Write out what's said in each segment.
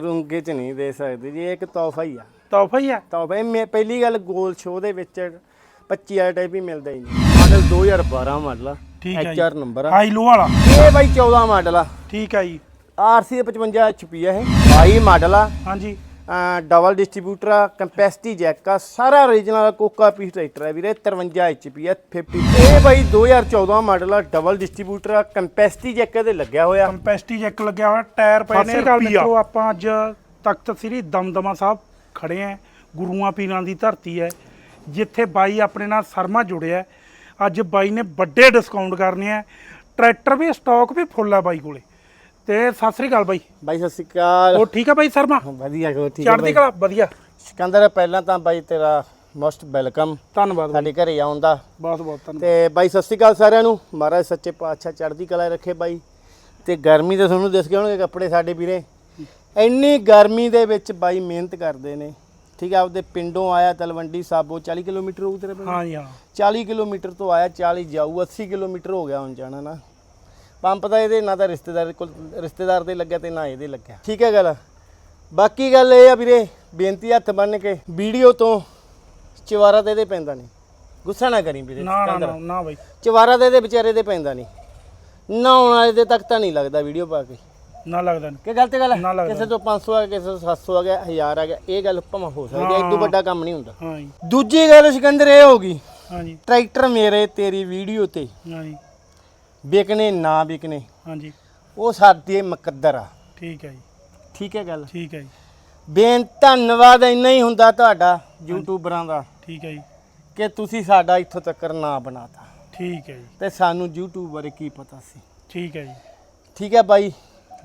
ਰੁੰਗੇ ਚ ਨਹੀਂ ਦੇ ਸਕਦੇ ਜੀ ਇਹ ਇੱਕ ਤੋਹਫਾ ਹੀ ਆ। ਤੋਹਫਾ ਹੀ ਆ? ਤੋਹਫਾ ਇਹ ਮੇ- ਪਹਿਲੀ ਗੱਲ ਗੋਲ ਸ਼ੋ ਦੇ ਵਿੱਚ 25 ਵਾਲਾ ਟਾਈਪ ਹੀ ਮਿਲਦਾ ਹੀ ਨਹੀਂ ਮਾਡਲ 2012 ਮਾਡਲ ਆ। ਠੀਕ ਹੈ ਜੀ। ਨੰਬਰ ਆ। ਹਾਈ ਲੋ ਵਾਲਾ। ਇਹ ਬਾਈ 14 ਮਾਡਲ ਆ। ਠੀਕ ਆ ਜੀ। ਆਰਸੀ 55 ਐਚਪੀ ਆ ਇਹ। 22 ਮਾਡਲ ਆ। ਹਾਂਜੀ। ਡਬਲ ਡਿਸਟ੍ਰੀਬਿਊਟਰ ਆ ਕੰਪੈਸਿਟੀ ਜੈਕ ਆ ਸਾਰਾ ਓਰੀਜਨਲ ਕੋਕਾ ਪੀਸ ਟਰੈਕਟਰ ਹੈ ਵੀਰੇ 53 ਐਚਪੀ ਆ 50 ਇਹ ਬਾਈ 2014 ਮਾਡਲ ਆ ਡਬਲ ਡਿਸਟ੍ਰੀਬਿਊਟਰ ਆ ਕੰਪੈਸਿਟੀ ਜੈਕ ਇਹਦੇ ਲੱਗਿਆ ਹੋਇਆ। ਕੰਪੈਸਟੀ ਚੈੱਕ ਲੱਗਿਆ ਹੋਇਆ ਟਾਇਰ ਪਏ ਨੇ ਮਿੱਤਰੋ ਆਪਾਂ ਅੱਜ ਤਖਤ ਸ੍ਰੀ ਦਮਦਮਾ ਸਾਹਿਬ ਖੜੇ ਆਂ ਗੁਰੂਆਂ ਪੀਰਾਂ ਦੀ ਧਰਤੀ ਹੈ ਜਿੱਥੇ ਬਾਈ ਆਪਣੇ ਨਾਲ ਸਰਮਾ ਜੁੜਿਆ। ਅੱਜ ਬਾਈ ਨੇ ਵੱਡੇ ਡਿਸਕਾਊਂਟ ਕਰਨੇ ਆ ਟਰੈਕਟਰ ਵੀ ਸਟਾਕ ਵੀ ਫੁੱਲ ਆ ਬਾਈ ਕੋਲੇ। ਤੇ ਸਤਿ ਸ੍ਰੀ ਅਕਾਲ ਬਾਈ। ਬਾਈ ਸਤਿ ਸ਼੍ਰੀ ਅਕਾਲ। ਉਹ ਠੀਕ ਆ ਬਾਈ ਸਰਮਾ? ਵਧੀਆ ਹੋ ਠੀਕ ਚੜ੍ਹਦੀ ਕਲਾ ਵਧੀਆ। ਸਿਕੰਦਰ ਪਹਿਲਾਂ ਤਾਂ ਬਾਈ ਤੇਰਾ ਮੋਸਟ ਵੈਲਕਮ। ਧੰਨਵਾਦ ਸਾਡੇ ਘਰੇ ਆਉਣ ਦਾ। ਬਹੁਤ ਬਹੁਤ ਧੰਨਵਾਦ। ਤੇ ਬਾਈ ਸਤਿ ਸ਼੍ਰੀ ਅਕਾਲ ਸਾਰਿਆਂ ਨੂੰ। ਮਹਾਰਾਜ ਸੱਚੇ ਪਾਤਸ਼ਾਹ ਚੜ੍ਹਦੀ ਕਲਾ ਰੱਖੇ ਬਾਈ। ਤੇ ਗਰਮੀ ਤੇ ਤੁਹਾਨੂੰ ਦਿਸ ਗਏ ਹੋਣਗੇ ਕੱਪੜੇ ਸਾਡੇ ਵੀਰੇ। ਇੰਨੀ ਗਰਮੀ ਦੇ ਵਿੱਚ ਬਾਈ ਮਿਹਨਤ ਕਰਦੇ ਨੇ। ਠੀਕ ਆ ਆਪਦੇ ਪਿੰਡੋਂ ਆਇਆ ਤਲਵੰਡੀ ਸਾਬੋ 40 ਕਿਲੋਮੀਟਰ ਹੋਊ ਤੇਰੇ ਪਿੰਡ? ਹਾਂ ਜੀ ਹਾਂ। 40 ਕਿਲੋਮੀਟਰ ਤੋਂ ਆਇਆ 40 ਜਾਊ 80 ਕਿਲੋਮੀਟਰ ਹੋ ਗਿਆ ਹੁਣ ਜਾਣਾ ਨਾ। ਪੰਪ ਤਾਂ ਇਹਦੇ ਨਾ ਤਾਂ ਰਿਸ਼ਤੇਦਾਰ ਕੋਲ ਰਿਸ਼ਤੇਦਾਰ ਦੇ ਲੱਗਿਆ ਤੇ ਨਾ ਇਹਦੇ ਲੱਗਿਆ। ਠੀਕ ਹੈ ਗੱਲ। ਬਾਕੀ ਗੱਲ ਇਹ ਆ ਵੀਰੇ ਬੇਨਤੀ ਹੱਥ ਬੰਨ ਕੇ ਵੀਡੀਓ ਤੋਂ ਚਵਾਰਾ ਤੇ ਇਹਦੇ ਪੈਂਦਾ ਨਹੀਂ। ਗੁੱਸਾ ਨਾ ਕਰੀ ਵੀਰੇ ਨਾ ਨਾ ਨਾ ਨਾ ਬਾਈ। ਚਵਾਰਾ ਤੇ ਇਹਦੇ ਵਿਚਾਰੇ ਦੇ ਪੈਂਦਾ ਨਹੀਂ। ਨਹਾਉਣ ਵਾਲੇ ਦੇ ਤੱਕ ਤਾਂ ਨਹੀਂ ਲੱਗਦਾ ਵੀਡੀਓ ਪਾ ਕੇ। ਨਾ ਲੱਗਦਾ ਨੀ। ਕਿ ਗਲਤ ਗੱਲ ਨਾ ਹੈ ਲੱਗਦਾ। ਕਿਸੇ ਤੋਂ 500 ਆ ਗਿਆ ਕਿਸੇ ਤੋਂ 700 ਆ ਗਿਆ 1000 ਆ ਗਿਆ ਇਹ ਗੱਲ ਭਾਵੇਂ ਹੋ ਸਕਦੀ ਹੈ ਇਹ ਤੋਂ ਵੱਡਾ ਕੰਮ ਨਹੀਂ ਹੁੰਦਾ। ਹਾਂ ਜੀ। ਦੂਜੀ ਗੱਲ ਸਿਕੰਦਰ ਇਹ ਹੋ ਗਈ ਹਾਂ ਜੀ। ਟਰੈਕਟਰ ਮੇਰੇ ਤੇਰੀ ਵੀਡੀਓ ਤੇ। ਹਾਂ ਜੀ। ਵਿਕਨੇ ਨਾ ਵਿਕਨੇ ਹਾਂ ਜੀ ਉਹ ਸਾਡੀ ਮੁਕੱਦਰ ਆ। ਠੀਕ ਹੈ ਜੀ। ਠੀਕ ਹੈ ਗੱਲ? ਠੀਕ ਹੈ ਜੀ। ਬੇਨ ਧੰਨਵਾਦ ਇੰਨਾ ਹੀ ਹੁੰਦਾ ਤੁਹਾਡਾ ਯੂਟਿਊਬਰਾਂ ਦਾ ਠੀਕ ਹੈ ਜੀ। ਕਿ ਤੁਸੀਂ ਸਾਡਾ ਇੱਥੋਂ ਤੱਕ ਨਾ ਬਣਾਤਾ। ਠੀਕ ਹੈ ਜੀ। ਤੇ ਸਾਨੂੰ YouTube ਬਾਰੇ ਕੀ ਪਤਾ ਸੀ? ਠੀਕ ਹੈ ਜੀ। ਠੀਕ ਹੈ ਬਾਈ।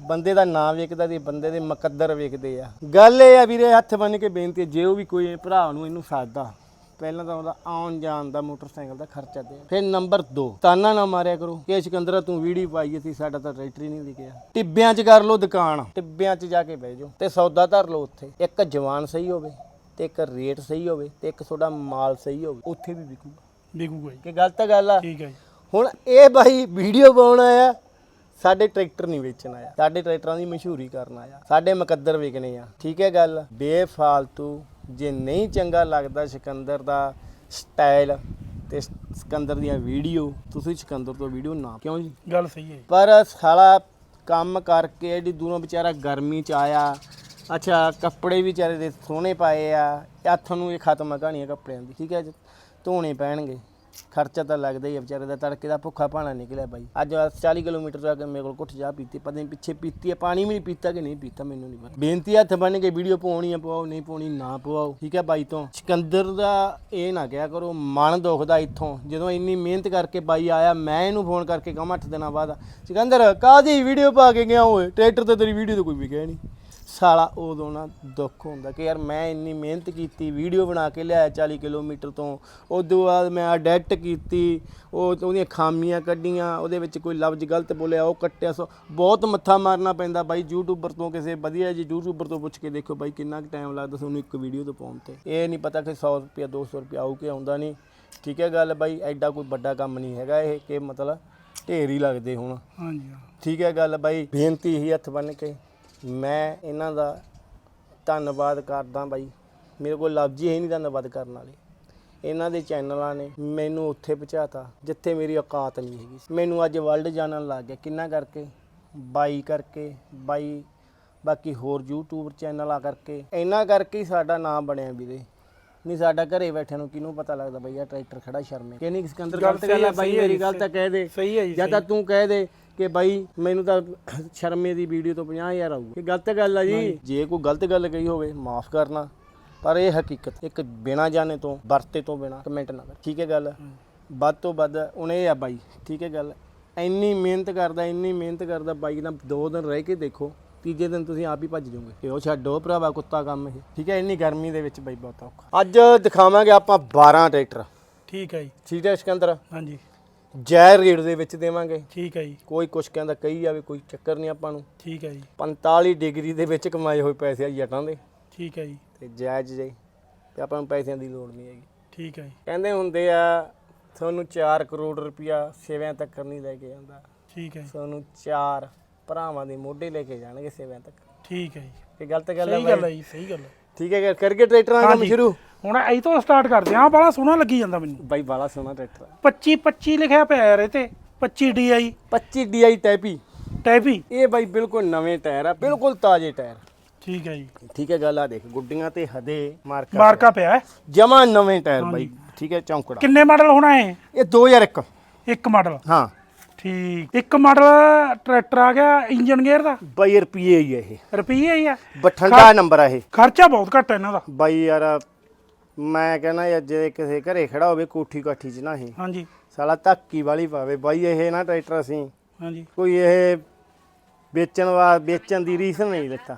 ਬੰਦੇ ਦਾ ਨਾਂ ਵੇਖਦਾ ਤੇ ਬੰਦੇ ਦੇ ਮੁਕੱਦਰ ਵੇਖਦੇ ਆ। ਗੱਲ ਇਹ ਆ ਵੀਰੇ ਹੱਥ ਬੰਨ ਕੇ ਬੇਨਤੀ ਜੇ ਉਹ ਵੀ ਕੋਈ ਭਰਾ ਨੂੰ ਇਹਨੂੰ ਸਾਦਾ ਪਹਿਲਾਂ ਤਾਂ ਉਹਦਾ ਆਉਣ ਜਾਣ ਦਾ ਮੋਟਰਸਾਈਕਲ ਦਾ ਖਰਚਾ ਦੇ ਫਿਰ ਨੰਬਰ 2 ਤਾਨਾ ਨਾ ਮਾਰਿਆ ਕਰੋ ਕਿ ਸਿਕੰਦਰਾ ਤੂੰ ਵੀਡੀਓ ਪਾਈ ਸੀ ਸਾਡਾ ਤਾਂ ਟਰੈਕਟਰ ਹੀ ਨਹੀਂ ਦਿਖਿਆ। ਟਿੱਬਿਆਂ 'ਚ ਕਰ ਲਓ ਦੁਕਾਨ ਟਿੱਬਿਆਂ 'ਚ ਜਾ ਕੇ ਬਹਿ ਜਾਓ ਤੇ ਸੌਦਾ ਧਰ ਲਓ ਉੱਥੇ। ਇੱਕ ਜਵਾਨ ਸਹੀ ਹੋਵੇ ਤੇ ਇੱਕ ਰੇਟ ਸਹੀ ਹੋਵੇ ਤੇ ਇੱਕ ਤੁਹਾਡਾ ਮਾਲ ਸਹੀ ਹੋਵੇ ਉੱਥੇ ਵੀ ਵਿਕੂਗਾ। ਵਿਕੂਗਾ ਜੀ। ਕਿ ਗਲਤ ਗੱਲ ਆ? ਠੀਕ ਹੈ ਜੀ। ਹੁਣ ਇਹ ਬਾਈ ਵੀਡੀਓ ਪਾਉਣ ਆਇਆ ਸਾਡੇ ਟਰੈਕਟਰ ਨਹੀਂ ਵੇਚਣ ਆਇਆ। ਸਾਡੇ ਟਰੈਕਟਰਾਂ ਦੀ ਮਸ਼ਹੂਰੀ ਕਰਨ ਆਇਆ। ਸਾਡੇ ਮੁਕੱਦਰ ਵਿਕਨੇ ਆ। ਠੀਕ ਹੈ ਗੱਲ? ਬੇਫਾਲਤੂ ਜੇ ਨਹੀਂ ਚੰਗਾ ਲੱਗਦਾ ਸਿਕੰਦਰ ਦਾ ਸਟਾਈਲ ਤੇ ਸਿਕੰਦਰ ਦੀਆਂ ਵੀਡੀਓ ਤੁਸੀਂ ਸਿਕੰਦਰ ਤੋਂ ਵੀਡੀਓ ਨਾ ਕਿਉਂ ਜੀ? ਗੱਲ ਸਹੀ ਹੈ ਪਰ ਸਾਲਾ ਕੰਮ ਕਰਕੇ ਏਡੀ ਦੂਰੋਂ ਵਿਚਾਰਾ ਗਰਮੀ ਚ ਆਇਆ। ਅੱਛਾ ਕੱਪੜੇ ਵੀ ਵਿਚਾਰੇ ਦੇ ਸੋਹਣੇ ਪਾਏ ਆ। ਹੱਥ ਨੂੰ ਇਹ ਖਤਮ ਆ ਕਹਾਣੀ ਆ ਕੱਪੜਿਆਂ ਦੀ। ਠੀਕ ਹੈ ਜੀ? ਧੋਣੇ ਪੈਣਗੇ। ਖਰਚਾ ਤਾਂ ਲੱਗਦਾ ਹੀ ਆ ਵਿਚਾਰੇ ਦਾ, ਤੜਕੇ ਦਾ ਭੁੱਖਾ ਭਾਣਾ ਨਿਕਲਿਆ ਬਾਈ। ਅੱਜ 40 ਕਿਲੋਮੀਟਰ ਤੋਂ ਆ ਕੇ ਮੇਰੇ ਕੋਲ ਕੁੱਟ ਜਾ ਪੀਤੀ, ਪਤਾ ਨਹੀਂ ਪਿੱਛੇ ਪੀਤੀ ਆ, ਪਾਣੀ ਵੀ ਨਹੀਂ ਪੀਤਾ ਕਿ ਨਹੀਂ ਪੀਤਾ, ਮੈਨੂੰ ਨਹੀਂ ਪਤਾ। ਬੇਨਤੀ ਹੱਥ ਬੰਨ ਕੇ ਵੀਡੀਓ ਪਾਉਣੀ ਆ ਪਵਾਓ ਨਹੀਂ ਪਾਉਣੀ ਨਾ ਪਵਾਓ ਠੀਕ ਹੈ ਬਾਈ ਤੋਂ। ਸਿਕੰਦਰ ਦਾ ਇਹ ਨਾ ਕਿਹਾ ਕਰੋ, ਮਨ ਦੁਖਦਾ ਇੱਥੋਂ। ਜਦੋਂ ਇੰਨੀ ਮਿਹਨਤ ਕਰਕੇ ਬਾਈ ਆਇਆ, ਮੈਂ ਇਹਨੂੰ ਫੋਨ ਕਰਕੇ ਕਹਾਂ 8 ਦਿਨਾਂ ਬਾਅਦ ਸਿਕੰਦਰ, ਕਾਹਦੀ ਵੀਡੀਓ ਪਾ ਕੇ ਗਿਆ ਓਏ? ਟਰੈਕਟਰ ਤੇ ਤੇਰੀ ਵੀਡੀਓ ਤਾਂ ਕੋਈ ਵੀ ਗਿਆ ਨਹੀਂ। ਸਾਲਾ ਉਦੋਂ ਨਾ ਦੁੱਖ ਹੁੰਦਾ ਕਿ ਯਾਰ ਮੈਂ ਇੰਨੀ ਮਿਹਨਤ ਕੀਤੀ ਵੀਡੀਓ ਬਣਾ ਕੇ ਲਿਆਇਆ 40 ਕਿਲੋਮੀਟਰ ਤੋਂ। ਉਦੋਂ ਬਾਅਦ ਮੈਂ ਐਡਿਟ ਕੀਤੀ ਉਹ ਉਹਦੀਆਂ ਖਾਮੀਆਂ ਕੱਢੀਆਂ ਉਹਦੇ ਵਿੱਚ ਕੋਈ ਲਫ਼ਜ਼ ਗਲਤ ਬੋਲਿਆ ਉਹ ਕੱਟਿਆ। ਸੋ ਬਹੁਤ ਮੱਥਾ ਮਾਰਨਾ ਪੈਂਦਾ ਬਾਈ ਯੂਟਿਊਬਰ ਤੋਂ ਕਿਸੇ ਵਧੀਆ ਜੀ ਯੂਟਿਊਬਰ ਤੋਂ ਪੁੱਛ ਕੇ ਦੇਖੋ ਬਾਈ ਕਿੰਨਾ ਕੁ ਟਾਈਮ ਲੱਗਦਾ ਤੁਹਾਨੂੰ ਇੱਕ ਵੀਡੀਓ ਤੋਂ ਪਾਉਣ ਤੇ। ਇਹ ਨਹੀਂ ਪਤਾ ਕਿ 100 ਰੁਪਿਆ 200 ਰੁਪਿਆ ਆਊ ਕਿ ਆਉਂਦਾ ਨਹੀਂ। ਠੀਕ ਹੈ ਗੱਲ ਬਾਈ ਐਡਾ ਕੋਈ ਵੱਡਾ ਕੰਮ ਨਹੀਂ ਹੈਗਾ ਇਹ ਕਿ ਮਤਲਬ ਢੇਰ ਹੀ ਲੱਗਦੇ ਹੁਣ। ਹਾਂ ਜੀ ਹਾਂ। ਠੀਕ ਹੈ ਗੱਲ ਬਾਈ ਬੇਨਤੀ ਹੀ ਹੱਥ ਬੰਨ ਕੇ। ਮੈਂ ਇਹਨਾਂ ਦਾ ਧੰਨਵਾਦ ਕਰਦਾ ਬਾਈ। ਮੇਰੇ ਕੋਲ ਲਫ਼ਜ਼ ਹੀ ਨਹੀਂ ਧੰਨਵਾਦ ਕਰਨ ਵਾਲੇ। ਇਹਨਾਂ ਦੇ ਚੈਨਲਾਂ ਨੇ ਮੈਨੂੰ ਉੱਥੇ ਪਹੁੰਚਾਤਾ ਜਿੱਥੇ ਮੇਰੀ ਔਕਾਤ ਨਹੀਂ ਹੈਗੀ ਮੈਨੂੰ ਅੱਜ ਵਰਲਡ ਜਾਣਨ ਲੱਗ ਗਿਆ ਕਿੰਨਾ ਕਰਕੇ? ਬਾਈ ਕਰਕੇ ਬਾਈ ਬਾਕੀ ਹੋਰ YouTube ਚੈਨਲਾਂ ਕਰਕੇ। ਇਹਨਾਂ ਕਰਕੇ ਹੀ ਸਾਡਾ ਨਾਮ ਬਣਿਆ ਵੀਰੇ। ਨਹੀਂ ਸਾਡਾ ਘਰੇ ਬੈਠੇ ਨੂੰ ਕਿਹਨੂੰ ਪਤਾ ਲੱਗਦਾ ਬਈ? ਆ ਟਰੈਕਟਰ ਖੜਾ ਸ਼ਰਮੇ। ਕਿ ਨਹੀਂ ਸਿਕੰਦਰ ਗੱਲ ਗਲਤ ਬਾਈ? ਮੇਰੀ ਗੱਲ ਤਾਂ ਕਹਿ ਦੇ। ਸਹੀ ਹੈ ਜੀ ਜਾਂ ਤਾਂ ਤੂੰ ਕਹਿ ਦੇ ਕਿ ਬਾਈ ਮੈਨੂੰ ਤਾਂ ਸ਼ਰਮੇ ਦੀ ਵੀਡੀਓ ਤੋਂ 50000 ਆਊ ਇਹ ਗਲਤ ਗੱਲ ਆ ਜੀ। ਜੇ ਕੋਈ ਗਲਤ ਗੱਲ ਕਹੀ ਹੋਵੇ ਮਾਫ ਕਰਨਾ। ਪਰ ਇਹ ਹਕੀਕਤ ਇੱਕ ਬਿਨਾ ਜਾਣੇ ਤੋਂ ਵਰਤੇ ਤੋਂ ਬਿਨਾ ਕਮੈਂਟ ਨਾ ਕਰ। ਠੀਕ ਹੈ ਗੱਲ? ਵੱਧ ਤੋਂ ਵੱਧ ਹੁਣ ਇਹ ਆ ਬਾਈ ਠੀਕ ਹੈ ਗੱਲ? ਇੰਨੀ ਮਿਹਨਤ ਕਰਦਾ ਇੰਨੀ ਮਿਹਨਤ ਕਰਦਾ ਬਾਈ ਦਾ ਦੋ ਦਿਨ ਰਹਿ ਕੇ ਦੇਖੋ ਤੀਜੇ ਦਿਨ ਤੁਸੀਂ ਆਪ ਹੀ ਭੱਜ ਜਾਓਗੇ। ਤੇ ਉਹ ਛੱਡੋ ਭਰਾਵਾ ਕੁੱਤਾ ਕੰਮ ਇਹ। ਠੀਕ ਹੈ ਇੰਨੀ ਗਰਮੀ ਦੇ ਵਿੱਚ ਬਾਈ ਬਹੁਤ ਔਖਾ। ਅੱਜ ਦਿਖਾਵਾਂਗੇ ਆਪਾਂ 12 ਟਰੈਕਟਰ। ਠੀਕ ਹੈ ਜੀ। ਠੀਕ ਹੈ ਸਿਕੰਦਰ? ਹਾਂਜੀ। ਜੈ ਰੇਟ ਦੇ ਵਿੱਚ ਦੇਵਾਂਗੇ। ਠੀਕ ਹੈ ਜੀ। ਕੋਈ ਕੁਛ ਕਹਿੰਦਾ ਕਹੀ ਜਾਵੇ ਕੋਈ ਚੱਕਰ ਨਹੀਂ ਆਪਾਂ ਨੂੰ। ਠੀਕ ਹੈ ਜੀ। 45 ਡਿਗਰੀ ਦੇ ਵਿੱਚ ਕਮਾਏ ਹੋਏ ਪੈਸੇ ਆ ਜੱਟਾਂ ਦੇ। ਠੀਕ ਹੈ ਜੀ। ਤੇ ਜਾਇਜ਼ ਜਾਈ ਤੇ ਆਪਾਂ ਨੂੰ ਪੈਸਿਆਂ ਦੀ ਲੋੜ ਨਹੀਂ ਹੈਗੀ। ਠੀਕ ਹੈ ਜੀ। ਕਹਿੰਦੇ ਹੁੰਦੇ ਆ ਤੁਹਾਨੂੰ 4 ਕਰੋੜ ਰੁਪਇਆ ਸੇਵਿਆਂ ਤੱਕ ਨਹੀਂ ਲੈ ਕੇ ਜਾਂਦਾ। ਠੀਕ ਹੈ ਜੀ। ਤੁਹਾਨੂੰ ਚਾਰ ਭਰਾਵਾਂ ਦੇ ਮੋਢੇ ਲੈ ਕੇ ਜਾਣਗੇ ਸੇਵਿਆਂ ਤੱਕ। ਠੀਕ ਹੈ ਜੀ। ਇਹ ਗਲਤ ਗੱਲ ਹੈ ਸਹੀ ਗੱਲ ਹੈ ਜੀ ਸਹੀ ਗੱਲ ਹੈ। ਠੀਕ ਹੈ ਕਰਕੇ ਟਰੈਕਟਰਾਂ ਦਾ ਕੰਮ। ਸ਼ੁਰੂ। ਹੁਣ ਇਹ ਤੋਂ ਸਟਾਰਟ ਕਰਦੇ ਹਾਂ। ਬੜਾ ਸੋਹਣਾ ਲੱਗੀ ਜਾਂਦਾ ਮੈਨੂੰ। ਬਾਈ ਬਾਲਾ ਸੋਹਣਾ ਟਰੈਕਟਰ ਆ। 25 25 ਲਿਖਿਆ ਪਿਆ ਯਾਰ ਇਹ ਤੇ। 25 DI 25 DI ਟੈਪੀ ਟੈਪੀ ਇਹ ਬਾਈ ਬਿਲਕੁਲ ਨਵੇਂ ਟਾਇਰ ਆ ਬਿਲਕੁਲ ਤਾਜ਼ੇ ਟਾਇਰ ਠੀਕ ਹੈ ਜੀ। ਠੀਕ ਹੈ ਗੱਲ ਆ ਦੇਖ ਗੁੱਡੀਆਂ ਤੇ ਹਦੇ ਮਾਰਕਾ ਮਾਰਕਾ ਪਿਆ ਹੈ। ਜਮਾ ਨਵੇਂ ਟਾਇਰ ਬਾਈ ਠੀਕ ਹੈ ਚੌਂਕੜਾ। ਕਿੰਨੇ ਮਾਡਲ ਹੋਣਾ ਹੈ ਇਹ 2001 ਇੱਕ। ਮਾਡਲ ਹਾਂ। ਠੀਕ। ਇੱਕ ਮਾਡਲ ਟਰੈਕਟਰ ਆ ਗਿਆ ਇੰਜਨ ਗੇਅਰ ਦਾ? ਬਾਈ ਰੁਪਏ ਹੀ ਆ ਇਹ। ਰੁਪਈਏ ਹੀ ਆ। ਬਠੰਡਾ ਨੰਬਰ ਆ ਇਹ। ਖਰਚਾ ਬਹੁਤ ਘੱਟ ਹੈ ਇਹਨਾਂ ਦਾ। ਬਾਈ ਯਾਰ ਮੈਂ ਕਹਿੰਦਾ ਯਾਰ ਜੇ ਕਿਸੇ ਘਰੇ ਖੜਾ ਹੋਵੇ ਕੋਠੀ ਕਾਠੀ 'ਚ ਨਾ ਇਹ। ਹਾਂਜੀ। ਸਾਲਾ ਧੱਕੀ ਵਾਲੀ ਪਾਵੇ। ਬਾਈ ਇਹ ਨਾ ਟਰੈਕਟਰ ਅਸੀਂ ਹਾਂਜੀ। ਕੋਈ ਇਹ ਵੇਚਣ ਵਾ ਵੇਚਣ ਦੀ ਰੀਸ ਨਹੀਂ ਦਿੱਤਾ।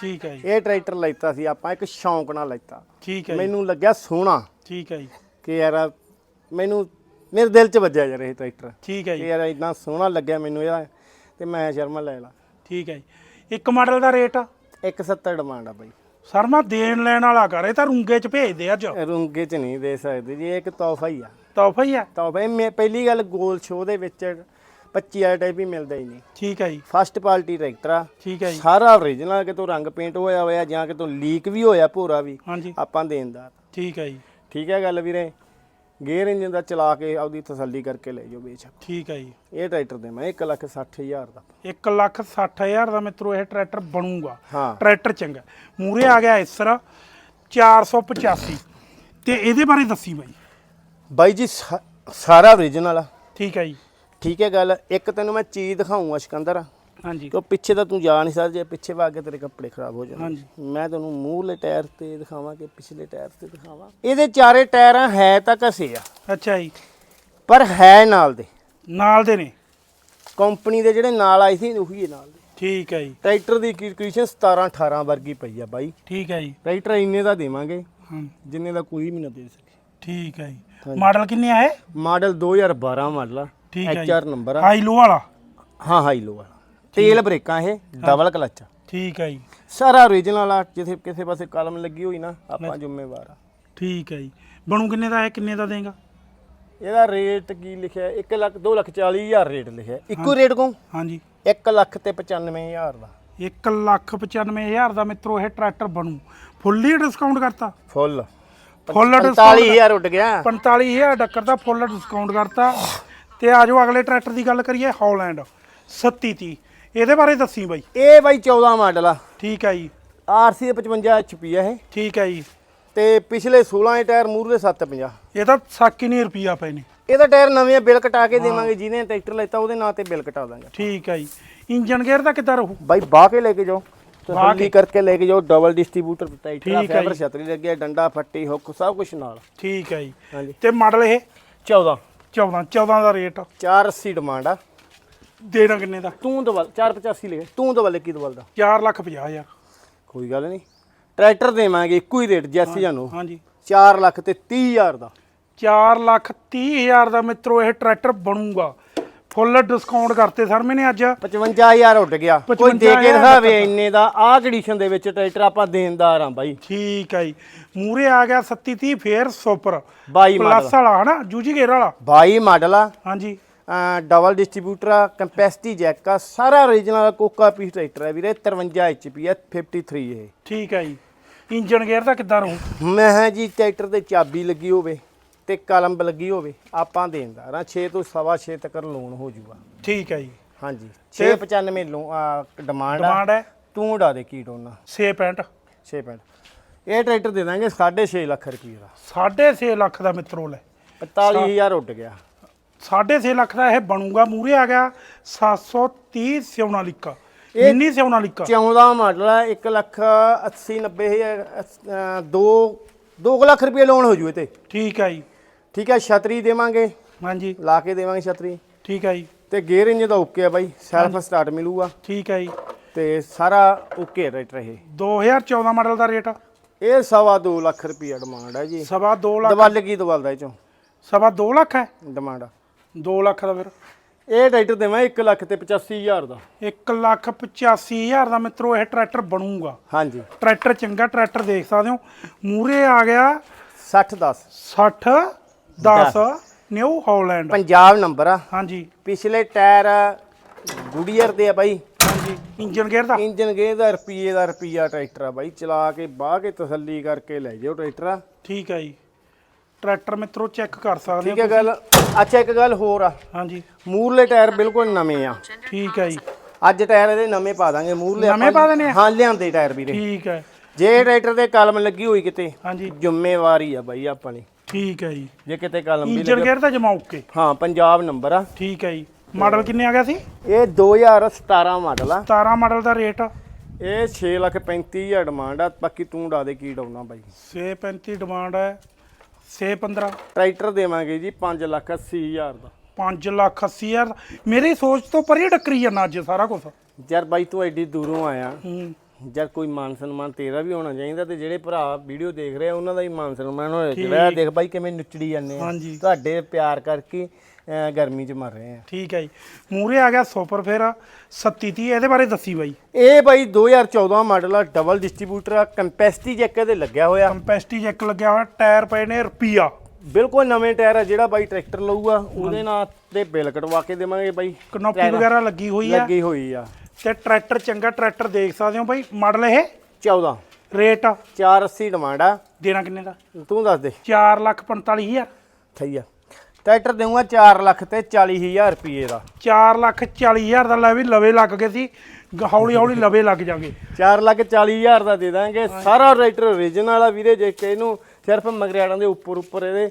ਠੀਕ ਹੈ ਜੀ। ਇਹ ਟਰੈਕਟਰ ਲੈਤਾ ਸੀ ਆਪਾਂ ਇੱਕ ਸ਼ੌਂਕ ਨਾਲ ਲੈਤਾ। ਠੀਕ ਹੈ ਜੀ। ਮੈਨੂੰ ਲੱਗਿਆ ਸੋਹਣਾ। ਠੀਕ ਹੈ ਜੀ। ਕਿ ਯਾਰ ਮੈਨੂੰ ਮੇਰੇ ਦਿਲ 'ਚ ਵੱਜਿਆ ਯਾਰ ਇਹ ਟਰੈਕਟਰ। ਠੀਕ ਹੈ ਜੀ। ਯਾਰ ਇੰਨਾ ਸੋਹਣਾ ਲੱਗਿਆ ਮੈਨੂੰ ਇਹਦਾ ਤੇ ਮੈਂ ਸ਼ਰਮਾ ਲੈ ਲਾ। ਠੀਕ ਹੈ ਜੀ। ਇੱਕ ਮਾਡਲ ਦਾ ਰੇਟ? 170 ਡਿਮਾਂਡ ਆ ਬਾਈ। ਸਰਮਾ ਦੇਣ ਲੈਣ ਵਾਲਾ ਕਰ ਇਹ ਤਾਂ ਰੂੰਗੇ ਚ ਭੇਜਦੇ ਅੱਜ। ਰੁੰਗੇ 'ਚ ਨਹੀਂ ਦੇ ਸਕਦੇ ਜੀ ਇਹ ਇੱਕ ਤੋਹਫਾ ਹੀ ਆ। ਤੋਹਫਾ ਹੀ ਆ? ਤੋਹਫਾ ਮੈਂ ਪਹਿਲੀ ਗੱਲ ਗੋਲ ਸ਼ੋਅ ਦੇ ਵਿੱਚ 25 ਵਾਲਾ ਟਾਈਪ ਹੀ ਮਿਲਦਾ ਹੀ ਨਹੀਂ। ਠੀਕ ਹੈ ਜੀ। ਫਸਟ ਪਾਰਟੀ ਟਰੈਕਟਰ ਆ। ਠੀਕ ਹੈ ਜੀ। ਸਾਰਾ ਓਰੀਜਨਲ ਕਿਤੋਂ ਰੰਗ ਪੇਂਟ ਹੋਇਆ ਹੋਇਆ ਜਾਂ ਕਿਤੋਂ ਲੀਕ ਵੀ ਹੋਇਆ ਭੋਰਾ ਵੀ ਆਪਾਂ ਦੇਣਦਾਰ ਠੀਕ ਹੈ ਜੀ। ਠੀਕ ਹੈ ਗੱਲ ਵੀਰੇ। ਗੇਅਰ ਇੰਜਨ ਦਾ ਚਲਾ ਕੇ ਆਪਦੀ ਤਸੱਲੀ ਕਰਕੇ ਲੈ ਜਾਓ ਬੇਸ਼ੱਕ। ਠੀਕ ਹੈ ਜੀ। ਇਹ ਟਰੈਕਟਰ ਦੇ ਮੈਂ 1 ਲੱਖ 60 ਹਜ਼ਾਰ ਦਾ। 1 ਲੱਖ 60 ਹਜ਼ਾਰ ਦਾ ਮਿੱਤਰੋ ਇਹ ਟਰੈਕਟਰ ਬਣੂਗਾ। ਹਾਂ। ਟਰੈਕਟਰ ਚੰਗਾ। ਮੂਰੇ ਆ ਗਿਆ ਇਸਰ 485 ਤੇ ਇਹਦੇ ਬਾਰੇ ਦੱਸੀ ਬਾਈ। ਬਾਈ ਜੀ ਸਾਰਾ ਓਰੀਜਨਲ ਆ। ਠੀਕ ਹੈ ਜੀ। ਠੀਕ ਹੈ ਗੱਲ। ਇੱਕ ਤੈਨੂੰ ਮੈਂ ਚੀਜ਼ ਦਿਖਾਉਂਗਾ ਸਿਕੰਦਰ। ਹਾਂਜੀ। ਕਿ ਪਿੱਛੇ ਤਾਂ ਤੂੰ ਜਾ ਨਹੀਂ ਸਕਦਾ ਜੇ ਪਿੱਛੇ ਵਾ ਕੇ ਤੇਰੇ ਕੱਪੜੇ ਖਰਾਬ ਹੋ ਜਾਣਗੇ। ਹਾਂਜੀ। ਮੈਂ ਤੈਨੂੰ ਮੂਹਰਲੇ ਟਾਇਰ ਤੇ ਦਿਖਾਵਾਂ ਕਿ ਪਿਛਲੇ ਟਾਇਰ ਤੇ ਦਿਖਾਵਾਂ। ਇਹਦੇ ਚਾਰੇ ਟਾਇਰਾਂ ਹੈ ਤਾਂ ਘਸੇ ਆ। ਅੱਛਾ ਜੀ। ਪਰ ਹੈ ਨਾਲ ਦੇ। ਨਾਲ ਦੇ ਨੇ? ਕੰਪਨੀ ਦੇ ਜਿਹੜੇ ਨਾਲ ਆਏ ਸੀ ਉਹੀ ਹੈ ਨਾਲ ਦੇ। ਠੀਕ ਹੈ ਜੀ। ਟਰੈਕਟਰ ਦੀ ਕੰਡੀਸ਼ਨ 17 18 ਵਰਗੀ ਪਈ ਆ ਬਾਈ। ਠੀਕ ਹੈ ਜੀ। ਟਰੈਕਟਰ ਇੰਨੇ ਦਾ ਦੇਵਾਂਗੇ ਹਾਂ। ਜਿੰਨੇ ਦਾ ਕੋਈ ਵੀ ਨਾ ਦੇ ਸਕੇ। ਠੀਕ ਹੈ ਜੀ। ਮਾਡਲ ਕਿੰਨੇ ਆ ਇਹ? ਮਾਡਲ 2012 ਮਾਡਲ ਆ। ਠੀਕ ਹੈ ਜੀ। ਐਚਆਰ ਨੰਬਰ ਆ। ਹਾਈ ਲੋ ਵਾਲਾ? ਹਾਂ ਹਾਈ ਲੋ ਵਾਲਾ। ਤੇਲ ਬ੍ਰੇਕਾਂ ਇਹ ਡਬਲ ਕਲਚ ਠੀਕ ਹੈ ਜੀ। ਸਾਰਾ ਓਰੀਜਨਲ ਆ ਜਿੱਥੇ ਕਿਸੇ ਪਾਸੇ ਕਲਮ ਲੱਗੀ ਹੋਈ ਨਾ ਆਪਾਂ ਜ਼ਿੰਮੇਵਾਰ ਆ। ਠੀਕ ਹੈ ਜੀ। ਬਣੂ ਕਿੰਨੇ ਦਾ ਇਹ ਕਿੰਨੇ ਦਾ ਦੇਗਾ? ਇਹਦਾ ਰੇਟ ਕੀ ਲਿਖਿਆ? 1 ਲੱਖ 2 ਲੱਖ 40 ਹਜ਼ਾਰ ਰੇਟ ਲਿਖਿਆ। ਇੱਕੋ ਰੇਟ ਕੋ ਹਾਂਜੀ। 1 ਲੱਖ ਤੇ 95 ਹਜ਼ਾਰ ਦਾ। 1 ਲੱਖ 95 ਹਜ਼ਾਰ ਦਾ ਮਿੱਤਰੋ ਇਹ ਟਰੈਕਟਰ ਬਣੂ। ਫੁੱਲੀ ਡਿਸਕਾਊਂਟ ਕਰਤਾ। ਫੁੱਲ। ਫੁੱਲ 45 ਡਿਸਕਾਊਂਟ ਹਜ਼ਾਰ ਉੱਡ ਗਿਆ। 45000 ਡੱਕਰ ਦਾ ਫੁੱਲ ਡਿਸਕਾਊਂਟ ਕਰਤਾ। ਤੇ ਆਜੋ ਅਗਲੇ ਟਰੈਕਟਰ ਦੀ ਗੱਲ ਕਰੀਏ ਹੌਲੈਂਡ 3730 ਇਹਦੇ ਬਾਰੇ ਦੱਸੀ ਬਾਈ। ਇਹ ਬਾਈ 14 ਮਾਡਲ ਆ। ਠੀਕ ਹੈ ਜੀ। ਆਰਸੀ 55 ਐਚਪੀ ਆ ਇਹ। ਠੀਕ ਹੈ ਜੀ। ਤੇ ਪਿਛਲੇ 16 ਦੇ ਟਾਇਰ ਮੂਹਰੇ 750 ਇਹ ਤਾਂ ਸੱਕ ਨਹੀਂ ਰੁਪਿਆ ਪਏ ਨੇ। ਇਹਦਾ ਟਾਇਰ ਨਵੇਂ ਆ, ਬਿੱਲ ਕਟਾ ਕੇ ਦੇਵਾਂਗੇ ਜਿਹਨੇ ਟਰੈਕਟਰ ਲੈਤਾ ਉਹਦੇ ਨਾਂ ਤੇ ਬਿੱਲ ਕਟਾ ਦਾਂਗੇ। ਠੀਕ ਹੈ ਜੀ। ਇੰਜਨ ਗੇਅਰ ਦਾ ਕਿੱਦਾਂ ਰਹੂ? ਬਾਈ ਬਾਹ ਕੇ ਲੈ ਕੇ ਜਾਓ। ਤਸੱਲੀ ਕਰਕੇ ਲੈ ਕੇ ਜਾਓ ਡਬਲ ਡਿਸਟ੍ਰੀਬਿਊਟਰ ਠੀਕ ਹੈ ਫਾਈਬਰ। ਛਤਰੀ ਲੱਗਿਆ ਡੰਡਾ ਫੱਟੀ ਹੁੱਕ ਸਭ ਕੁਝ ਨਾਲ। ਠੀਕ ਹੈ ਜੀ। ਤੇ ਮਾਡਲ ਇਹ? 14 14 14 ਦਾ ਰੇਟ। 480 ਡਿਮਾਂਡ ਆ। ਦੇਣਾ ਕਿੰਨੇ ਦਾ? ਤੂੰ ਦਵਲ 485 ਲਿਖੇ ਤੂੰ ਦਵਲ ਕੀ ਦਵਲ ਦਾ 4 ਲੱਖ 50 ਹਜ਼ਾਰ। ਕੋਈ ਗੱਲ ਨਹੀਂ। ਟਰੈਕਟਰ ਦੇਵਾਂਗੇ ਇੱਕੋ ਹੀ ਰੇਟ ਜੈਸੀ ਜਾਨੂੰ। ਹਾਂਜੀ। 4 ਲੱਖ ਤੇ 30 ਹਜ਼ਾਰ ਦਾ। 4 ਲੱਖ 30 ਹਜ਼ਾਰ ਦਾ ਮਿੱਤਰੋ ਇਹ ਟਰੈਕਟਰ ਬਣੂਗਾ। ਫੁੱਲ ਡਿਸਕਾਊਂਟ ਕਰਤੇ ਸਰ ਮੈਨੇ ਅੱਜ। 55000 ਉੱਡ ਗਿਆ। ਕੋਈ ਦੇ 55,000 ਕੇ ਦਿਖਾਵੇ ਇੰਨੇ ਦਾ। ਆਹ ਕੰਡੀਸ਼ਨ ਦੇ ਵਿੱਚ ਟਰੈਕਟਰ ਆਪਾਂ ਦੇਣਦਾਰ ਆ ਬਾਈ। ਠੀਕ ਹੈ ਜੀ। ਮੂਰੇ ਆ ਗਿਆ 37 30 ਫੇਰ ਸੁਪਰ। 22 ਮਾਡਲ ਪਲੱਸ ਵਾਲਾ ਹਨਾ ਜੂਜੀ ਗੇਅਰ ਵਾਲਾ। 22 ਮਾਡਲ ਆ। ਹਾਂਜੀ। ਡਬਲ ਡਿਸਟ੍ਰੀਬਿਊਟਰ ਆ ਕੰਪੈਸਿਟੀ ਜੈਕ ਆ ਸਾਰਾ ਓਰੀਜਨਲ ਕੋਕਾ ਪੀਸ ਟਰੈਕਟਰ ਹੈ ਵੀਰੇ 53 ਐਚਪੀ ਆ 53 ਇਹ। ਠੀਕ ਹੈ ਜੀ। ਇੰਜਨ ਗੇਅਰ ਦਾ ਕਿੱਦਾਂ ਰਹੂ? ਮੈਂ ਜੀ ਟਰੈਕਟਰ ਤੇ ਚਾਬੀ ਲੱਗੀ ਹੋਵੇ ਤੇ ਕਲਮ ਲੱਗੀ ਹੋਵੇ ਆਪਾਂ ਦੇਣਦਾਰ ਆ 6 ਤੋਂ ਸਵਾ 6 ਤੱਕ ਲੋਨ ਹੋ ਜਾਊਗਾ ਠੀਕ ਹੈ ਜੀ। ਹਾਂਜੀ 695 ਲੋ ਡਿਮਾਂਡ ਆ। ਡਿਮਾਂਡ ਹੈ ਤੂੰ ਉਡਾ ਦੇ ਕੀ ਡੋਨਾ। 6.65 6 ਪੈਂਟ ਇਹ ਟਰੈਕਟਰ ਦੇ ਦਾਂਗੇ 6.5 ਲੱਖ ਰੁਪਏ ਦਾ। 6.5 ਲੱਖ ਦਾ ਮਿੱਤਰੋ ਲੈ। 45000 ਉੱਡ ਗਿਆ। 6.5 ਲੱਖ ਦਾ ਇਹ ਬਣੂਗਾ ਮੂਰੇ ਆ ਗਿਆ 730 ਸਿਉਣਾ ਲਿਕਾ। ਇੰਨੀ ਸਿਉਣਾ ਲਿਕਾ। 14 ਮਾਡਲ ਆ 1 ਲੱਖ 80 90 ਹਜ਼ਾਰ 2 2 ਲੱਖ ਰੁਪਏ ਲੋਨ ਹੋ ਜੂ ਇਹ ਤੇ। ਠੀਕ ਹੈ ਜੀ। ਠੀਕ ਹੈ ਛਤਰੀ ਦੇਵਾਂਗੇ। ਹਾਂਜੀ। ਲਾ ਕੇ ਦੇਵਾਂਗੇ ਛਤਰੀ। ਠੀਕ ਹੈ ਜੀ। ਤੇ ਗੇਅਰ ਇੰਜ ਦਾ ਓਕੇ ਆ ਬਾਈ ਸੈਲਫ ਸਟਾਰਟ ਮਿਲੂਗਾ। ਠੀਕ ਹੈ ਜੀ। ਤੇ ਸਾਰਾ ਓਕੇ ਹੈ ਟਰੈਕਟਰ ਇਹ 2014 ਮਾਡਲ ਦਾ ਰੇਟ ਇਹ ਸਵਾ 2 ਲੱਖ ਰੁਪਏ ਡਿਮਾਂਡ ਹੈ ਜੀ। ਸਵਾ 2 ਲੱਖ। ਦਵਲ ਕੀ ਦਵਲਦਾ ਇਹ ਚੋਂ? ਸਵਾ 2 ਲੱਖ ਹੈ। ਡਿਮਾਂਡ 2 ਲੱਖ ਦਾ ਫਿਰ। ਇਹ ਟਰੈਕਟਰ ਦੇਵਾਂ 1 ਲੱਖ ਤੇ 85000 ਦਾ। 1 ਲੱਖ 85000 ਦਾ ਮਿੱਤਰੋ ਇਹ ਟਰੈਕਟਰ ਬਣੂਗਾ। ਹਾਂਜੀ। ਟਰੈਕਟਰ ਚੰਗਾ ਟਰੈਕਟਰ ਦੇਖ ਸਕਦੇ ਹੋ। ਮੂਰੇ ਆ ਗਿਆ 60 10 60 10 ਨਿਊ ਹਾਲੈਂਡ। ਪੰਜਾਬ ਨੰਬਰ ਆ। ਹਾਂਜੀ। ਪਿਛਲੇ ਟਾਇਰ ਗੁਡੀਅਰ ਦੇ ਆ ਬਾਈ। ਹਾਂਜੀ। ਇੰਜਨ ਗੇਅਰ ਦਾ। ਇੰਜਨ ਗੇਅਰ ਦਾ ਰੁਪਈਏ ਦਾ ਰੁਪਈਆ ਟਰੈਕਟਰ ਆ ਬਾਈ। ਚਲਾ ਕੇ ਬਾਹ ਕੇ ਤਸੱਲੀ ਕਰਕੇ ਲੈ ਜਾਓ ਟਰੈਕਟਰ ਆ। ਠੀਕ ਹੈ ਜੀ। ਟਰੈਕਟਰ ਮਿੱਤਰੋ ਚੈੱਕ ਕਰ ਸਕਦੇ ਠੀਕ ਹੈ ਗੱਲ। ਅੱਛਾ ਇੱਕ ਗੱਲ ਹੋਰ ਆ। ਹੋ ਹਾਂਜੀ। ਮੂਰਲੇ ਟਾਇਰ ਬਿਲਕੁਲ ਨਵੇਂ ਆ। ਠੀਕ ਹੈ ਜੀ। ਅੱਜ ਟਾਇਰ ਇਹਦੇ ਨਵੇਂ ਪਾ ਦਾਂਗੇ ਮੂਰਲੇ ਨਵੇਂ ਆਪਾਂ- ਪਾ ਦੇਣੇ? ਹਾਂ ਲਿਆਂਦੇ ਟਾਇਰ ਵੀਰੇ। ਠੀਕ ਹੈ। ਜੇ ਟਰੈਕਟਰ ਤੇ ਕਲਮ ਲੱਗੀ ਹੋਈ ਕਿਤੇ ਹਾਂਜੀ। ਜ਼ਿੰਮੇਵਾਰੀ ਆ ਬਾਈ ਆਪਣੀ ਠੀਕ ਹੈ ਜੀ। ਜੇ ਕਿਤੇ ਕਲਮ ਵੀ ਇੰਜਨ ਲੱਗੇ ਗੇਅਰ ਤਾਂ ਜਮਾ ਓਕੇ? ਹਾਂ ਪੰਜਾਬ ਨੰਬਰ ਆ। ਠੀਕ ਹੈ ਜੀ। ਮਾਡਲ ਕਿੰਨੇ ਆ ਗਿਆ ਸੀ? ਇਹ 2017 ਮਾਡਲ ਆ। 17 ਮਾਡਲ ਦਾ ਰੇਟ ਇਹ 6 ਲੱਖ 35 ਹਜ਼ਾਰ ਡਿਮਾਂਡ ਆ। ਬਾਕੀ ਤੂੰ ਡਾ ਦੇ ਕੀ ਡਾਉਣਾ ਬਾਈ। 635 ਡਿਮਾਂਡ ਹੈ 615 ਟਰੈਕਟਰ ਦੇਵਾਂਗੇ ਜੀ 5 ਲੱਖ 80 ਹਜ਼ਾਰ ਦਾ। 5 ਲੱਖ 80 ਹਜ਼ਾਰ ਮੇਰੀ ਸੋਚ ਤੋਂ ਪਰੇ ਟੱਕਰੀ ਜਾਂਦਾ ਅੱਜ ਸਾਰਾ ਕੁਝ ਯਾਰ ਬਾਈ ਤੂੰ ਐਡੀ ਦੂਰੋਂ ਆਇਆ। ਯਾਰ ਕੋਈ ਮਾਨ ਸਨਮਾਨ ਤੇਰਾ ਵੀ ਹੋਣਾ ਚਾਹੀਦਾ ਤੇ ਜਿਹੜੇ ਭਰਾ ਵੀਡੀਓ ਦੇਖ ਰਹੇ ਆ ਉਹਨਾਂ ਦਾ ਵੀ ਮਾਨ ਸਨਮਾਨ ਹੋਇਆ। ਚਾਹੀਦਾ ਦੇਖ ਬਾਈ ਕਿਵੇਂ ਨੁੱਚੜੀ ਜਾਂਦੇ ਆ। ਤੁਹਾਡੇ ਪਿਆਰ ਕਰਕੇ ਅਹ, ਗਰਮੀ 'ਚ ਮਰ ਰਹੇ ਆ। ਠੀਕ ਹੈ ਜੀ। ਮੂਰੇ ਆ ਗਿਆ ਸੁਪਰ ਫੇਰ 3730 ਇਹਦੇ ਬਾਰੇ ਦੱਸੀ ਬਾਈ। ਇਹ ਬਾਈ 2014 ਮਾਡਲ ਆ ਡਬਲ ਡਿਸਟ੍ਰੀਬਿਊਟਰ ਆ ਕੰਪੈਸਿਟੀ ਜੈਕ ਇਹਦੇ ਲੱਗਿਆ ਹੋਇਆ। ਕੰਪੈਸਟੀ ਚੈੱਕ ਲੱਗਿਆ ਹੋਇਆ ਟਾਇਰ ਪਏ ਨੇ ਰੁਪਿਆ ਬਿਲਕੁਲ ਨਵੇਂ ਟਾਇਰ ਆ ਜਿਹੜਾ ਬਾਈ ਟਰੈਕਟਰ ਲਊਗਾ ਉਹਦੇ ਨਾਲ ਤੇ ਬਿੱਲ ਕਟਵਾ ਕੇ ਦੇਵਾਂਗੇ ਬਾਈ। ਕਨੋਪੀ ਟਾਇਰ ਵਗੈਰਾ ਲੱਗੀ ਹੋਈ ਹੈ ਲੱਗੀ ਹੋਈ ਆ। ਤੇ ਟਰੈਕਟਰ ਚੰਗਾ ਟਰੈਕਟਰ ਦੇਖ ਸਕਦੇ ਹੋ ਬਾਈ ਮਾਡਲ ਇਹ? 14 ਰੇਟ? 480 ਡਿਮਾਂਡ ਆ। ਦੇਣਾ ਕਿੰਨੇ ਦਾ? ਤੂੰ ਦੱਸ ਦੇ। 4 ਲੱਖ 45000 ਸਹੀ ਆ। ਟਰੈਕਟਰ ਦੇਊਗਾ 4 ਲੱਖ ਤੇ 40000 ਰੁਪਏ ਦਾ। 4 ਲੱਖ 40000 ਦਾ ਲੈ ਵੀ ਲਵੇ ਲੱਗ ਗਏ ਸੀ। ਹੌਲੀ ਹੌਲੀ ਲਵੇ ਲੱਗ ਜਾਗੇ। 4 ਲੱਖ 40000 ਦਾ ਦੇ ਦਾਂਗੇ। ਸਾਰਾ ਟਰੈਕਟਰ ਓਰੀਜਨਲ ਆ ਵੀਰੇ ਜੇ ਕਿ ਇਹਨੂੰ ਸਿਰਫ ਮਗਰਿਆੜਾਂ ਦੇ ਉੱਪਰ ਉੱਪਰ ਇਹਦੇ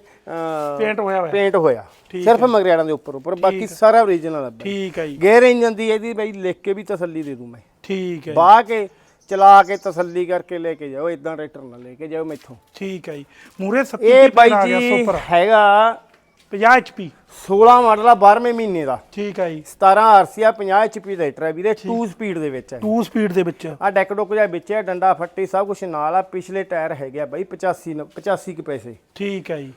ਪੇਂਟ ਹੋਇਆ ਹੋਇਆ। ਪੇਂਟ ਹੋਇਆ। ਸਿਰਫ ਮਗਰਿਆੜਾਂ ਦੇ ਉੱਪਰ ਉੱਪਰ ਬਾਕੀ ਸਾਰਾ ਓਰੀਜਨਲ ਆ। ਠੀਕ ਹੈ ਜੀ। ਗੇਅਰ ਇੰਜਨ ਦੀ ਇਹਦੀ ਬਾਈ ਲਿਖ ਕੇ ਵੀ ਤਸੱਲੀ ਦੇ ਦੂੰ ਮੈਂ। ਠੀਕ ਹੈ ਬਾਹ ਕੇ ਚਲਾ ਕੇ ਤਸੱਲੀ ਕਰਕੇ ਲੈ ਕੇ ਜਾਓ ਇਦਾਂ ਟਰੈਕਟਰ ਨਾ ਲੈ ਕੇ ਜਾਓ ਮੈਥੋਂ। ਠੀਕ ਹੈ ਜੀ। ਮੂਰੇ 37 ਇਹ ਬਾਈ ਆ ਗਿਆ ਜੀ ਸੁਪਰ। ਹੈਗਾ 50 HP 16 ਮਾਡਲ ਆ 12ਵੇਂ ਮਹੀਨੇ ਦਾ। ਠੀਕ ਹੈ ਜੀ। 17 ਆਰਸੀ ਆ 50 HP ਦਾ ਟਰੈਕਟਰ ਹੈ ਵੀਰੇ 2 ਸਪੀਡ ਦੇ ਵਿੱਚ ਹੈ 2 ਸਪੀਡ ਦੇ ਵਿੱਚ। ਆ ਡੈਕ ਡੁੱਕ ਜਿਹਾ ਵਿੱਚ ਹੈ ਡੰਡਾ ਫੱਟੀ ਸਭ ਕੁਝ ਨਾਲ ਆ ਪਿਛਲੇ ਟਾਇਰ ਹੈਗੇ ਆ ਬਾਈ 85 ਨ- 85 ਕੁ ਪੈਸੇ। ਠੀਕ ਹੈ ਜੀ।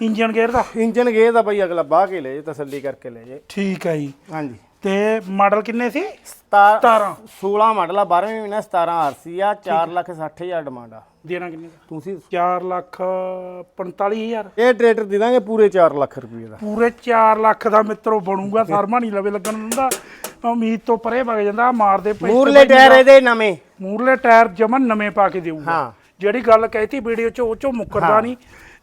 ਇੰਜਨ ਗੇਅਰ ਦਾ? ਇੰਜਨ ਗੇਅਰ ਦਾ ਬਾਈ ਅਗਲਾ ਬਾਹ ਕੇ ਲੈ ਜੇ ਤਸੱਲੀ ਕਰਕੇ ਲੈ ਜੇ। ਠੀਕ ਹੈ ਜੀ। ਹਾਂਜੀ। ਤੇ ਮਾਡਲ ਕਿੰਨੇ ਸੀ? 17 17 16 ਮਾਡਲ ਆ 12ਵੇਂ ਮਹੀਨਾ 17 ਆਰਸੀ ਆ 4 ਲੱਖ 60 ਹਜ਼ਾਰ ਡਿਮਾਂਡ ਆ। ਦੇਣਾ ਕਿੰਨੇ ਦਾ? ਤੁਸੀਂ 4 ਲੱਖ 45000 ਇਹ ਟਰੈਕਟਰ ਦੇ ਦਾਂਗੇ ਪੂਰੇ 4 ਲੱਖ ਰੁਪਏ ਦਾ। ਪੂਰੇ 4 ਲੱਖ ਦਾ ਮਿੱਤਰੋ ਬਣੂਗਾ ਸਰਮਾ ਨਹੀਂ ਲਵੇ ਲੱਗਣ ਦਿੰਦਾ। ਉਮੀਦ ਤੋਂ ਪਰੇ ਵਗ ਜਾਂਦਾ ਮਾਰਦੇ ਪੈਸੇ ਮੂਰਲੇ ਟਾਇਰ ਇਹਦੇ ਨਵੇਂ। ਮੂਰਲੇ ਟਾਇਰ ਜਮਨ ਨਵੇਂ ਪਾ ਕੇ ਦੇਊਗਾ। ਹਾਂ। ਜਿਹੜੀ ਗੱਲ ਕਹਿਤੀ ਵੀਡੀਓ ਚ ਉਹ ਚੋਂ ਮੁੱਕਰਦਾ ਨਹੀਂ।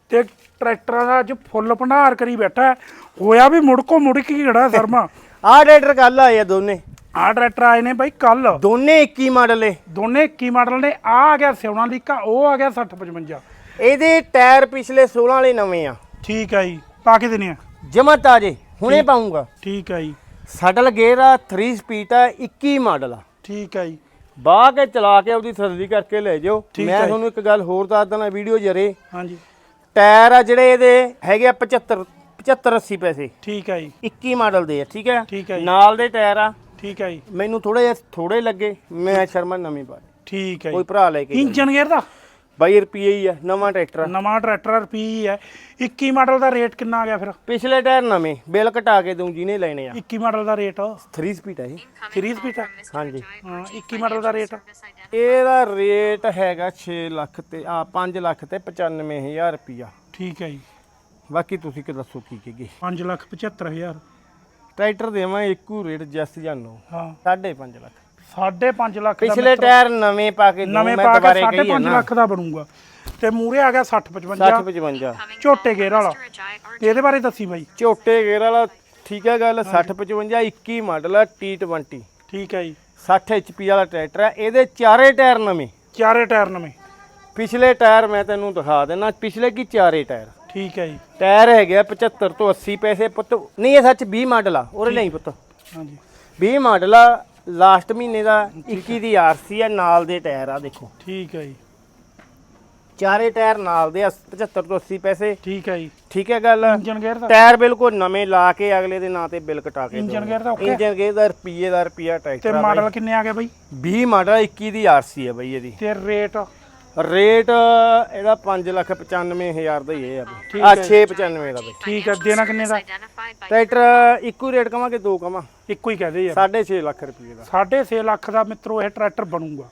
ਤੇ ਟਰੈਕਟਰਾਂ ਦਾ ਅੱਜ ਫੁੱਲ ਭੰਡਾਰ ਕਰੀ ਬੈਠਾ। ਹੋਇਆ ਵੀ ਮੁੜਕੋ ਮੁੜਕੀ ਖੜਾ ਸਰਮਾ। ਆਹ ਟਰੈਕਟਰ ਕੱਲ ਆਏ ਆ ਦੋਨੇ। ਆਹ ਟਰੈਕਟਰ ਆਏ ਨੇ ਬਾਈ ਕੱਲ ਦੋਨੇ 21 ਮਾਡਲ ਏ ਦੋਨੇ 21 ਮਾਡਲ ਨੇ। ਆ ਆ ਗਿਆ ਸਿਉਣਾ ਲੀਕਾ ਉਹ ਆ ਗਿਆ 60 55 ਇਹਦੇ ਟਾਇਰ ਪਿਛਲੇ 16 ਵਾਲੇ ਨਵੇਂ ਆ। ਠੀਕ ਹੈ ਜੀ ਪਾ ਕੇ ਦੇਣੇ ਆ। ਜਮਾ ਤਾਜੇ ਹੁਣੇ ਪਾਉਂਗਾ। ਠੀਕ ਹੈ ਜੀ। ਸਟਲ ਗੇਅਰ ਆ 3 ਸਪੀਡ ਆ 21 ਮਾਡਲ ਆ। ਠੀਕ ਹੈ ਜੀ। ਬਾਹ ਕੇ ਚਲਾ ਕੇ ਉਹਦੀ ਤਸੱਲੀ ਕਰਕੇ ਲੈ ਜਾਓ। ਮੈਂ। ਤੁਹਾਨੂੰ ਇੱਕ ਗੱਲ ਹੋਰ ਦੱਸ ਦਣਾ ਵੀਡੀਓ ਜਰੇ। ਹਾਂਜੀ। ਟਾਇਰ ਆ ਜਿਹੜੇ ਇਹਦੇ ਹੈਗੇ ਆ 75 75 80 ਪੈਸੇ। ਠੀਕ ਹੈ ਜੀ। 21 ਮਾਡਲ ਦੇ ਆ ਠੀਕ ਜੀ। ਨਾਲ ਦੇ ਟਾਇਰ ਆ। ਠੀਕ ਹੈ ਜੀ। ਮੈਨੂੰ ਥੋੜੇ ਜਿਹਾ ਥੋੜੇ ਲੱਗੇ ਮੈਂ ਸ਼ਰਮਾ ਨਵੀਂ ਪਾ ਲਈ। ਠੀਕ ਹੈ ਕੋਈ ਜੀ ਭਰਾ ਲੈ ਕੇ ਇੰਜਨ ਗੇਅਰ ਦਾ? 22 ਰੁਪਏ ਹੀ ਆ ਨਵਾਂ ਟਰੈਕਟਰ ਆ। ਨਵਾਂ ਟਰੈਕਟਰ ਰੁਪਈ ਹੈ 21 ਮਾਡਲ ਦਾ ਰੇਟ ਕਿੰਨਾ ਆ ਗਿਆ ਫਿਰ? ਪਿਛਲੇ ਟਾਇਰ ਨਵੇਂ ਬਿੱਲ ਘਟਾ ਕੇ ਦੂੰ ਜਿਹਨੇ ਲੈਣੇ ਆ। 21 ਮਾਡਲ ਦਾ ਰੇਟ? 3 ਸਪੀਡ ਆ ਇਹ। 3 ਸਪੀਡ ਹੈ ਹਾਂਜੀ। ਹਾਂ 21 ਮਾਡਲ ਦਾ ਰੇਟ? ਇਹਦਾ ਰੇਟ ਹੈਗਾ 6 ਲੱਖ ਤੇ ਆ 5 ਲੱਖ ਤੇ 95000 ਰੁਪਿਆ ਠੀਕ ਹੈ ਜੀ। ਬਾਕੀ ਤੁਸੀਂ ਕਿ ਦੱਸੋ ਕੀ ਕੀ 5 ਲੱਖ 75000 ਟਰੈਕਟਰ ਦੇਵਾਂ ਇੱਕੋ ਰੇਟ ਜੈਸ ਜਾਨੋ। ਹਾਂ। 5.5 ਲੱਖ। 5.5 ਲੱਖ ਦਾ ਪਿਛਲੇ ਟਾਇਰ ਨਵੇਂ ਪਾ ਕੇ ਨਵੇਂ ਮੈਂ ਪਾ ਕੇ ਦੁਬਾਰੇ ਕਹੀ 5.5 ਨਾ। ਲੱਖ ਦਾ ਬਣੂਗਾ। ਤੇ ਮੂਰੇ ਆ ਗਿਆ 60 60 55 55 ਝੋਟੇ ਗੇਅਰ ਵਾਲਾ। ਤੇ ਇਹਦੇ ਬਾਰੇ ਦੱਸੀ ਬਾਈ। ਝੋਟੇ ਗੇਅਰ ਵਾਲਾ ਠੀਕ ਹੈ ਗੱਲ 60 55 21 ਮਾਡਲ ਆ T20 ਠੀਕ ਹੈ ਜੀ। 60 HP ਵਾਲਾ ਟਰੈਕਟਰ ਆ ਇਹਦੇ ਚਾਰੇ ਟਾਇਰ ਨਵੇਂ। ਚਾਰੇ ਟਾਇਰ ਨਵੇਂ। ਪਿਛਲੇ ਟਾਇਰ ਮੈਂ ਤੈਨੂੰ ਦਿਖਾ ਦੇਣਾ ਪਿਛਲੇ ਕੀ ਚਾਰੇ ਟਾਇਰ? ਠੀਕ ਹੈ ਜੀ। ਟਾਇਰ ਹੈਗੇ ਆ 75 ਤੋਂ 80 ਪੈਸੇ ਪੁੱਤ। ਨਹੀਂ ਇਹ ਸੱਚ 20 ਮਾਡਲ ਆ ਉਹਦੇ ਨਹੀਂ ਪੁੱਤ। ਹਾਂਜੀ। 20 ਮਾਡਲ ਆ ਲਾਸਟ ਮਹੀਨੇ ਦਾ 21 ਦੀ ਆਰਸੀ ਆ ਨਾਲ ਦੇ ਟਾਇਰ ਆ ਦੇਖੋ। ਠੀਕ ਹੈ ਜੀ। ਚਾਰੇ ਟਾਇਰ ਨਾਲ ਦੇ ਆ 75 ਤੋਂ 80 ਪੈਸੇ। ਠੀਕ ਹੈ ਜੀ। ਠੀਕ ਹੈ ਗੱਲ। ਇੰਜਨ ਗੇਅਰ ਦਾ? ਟਾਇਰ ਬਿਲਕੁਲ ਨਵੇਂ ਲਾ ਕੇ ਅਗਲੇ ਦੇ ਨਾਂ ਤੇ ਬਿੱਲ ਕਟਾ ਕੇ ਇੰਜਨ। ਗੇਅਰ ਦਾ okay? ਇੰਜਨ ਗੇਅਰ ਦਾ ਰੁਪਈਏ ਦਾ ਰੁਪਈਆ ਤੇ ਟਰੈਕਟਰ ਆ ਮਾਡਲ ਕਿੰਨੇ ਆ ਗਏ ਬਾਈ? 20 ਮਾਡਲ 21 ਦੀ ਆਰਸੀ ਆ ਬਈ ਇਹਦੀ। ਤੇ ਰੇਟ ਰੇਟ ਇਹਦਾ 595000 ਦਾ ਹੀ ਇਹ ਆ ਬਈ। ਠੀਕ ਆ ਹੈ। 695 ਦਾ ਬਈ। ਠੀਕ ਹੈ ਦੇਣਾ ਕਿੰਨੇ ਦਾ? ਟਰੈਕਟਰ ਇੱਕੋ ਹੀ ਰੇਟ ਕਵਾਂਗੇ ਦੋ ਕਵਾਂ। ਇੱਕੋ ਹੀ ਕਹਦੇ ਯਾਰ। 6.5 ਲੱਖ ਰੁਪਏ ਦਾ। 6.5 ਲੱਖ ਦਾ ਮਿੱਤਰੋ ਇਹ ਟਰੈਕਟਰ ਬਣੂਗਾ।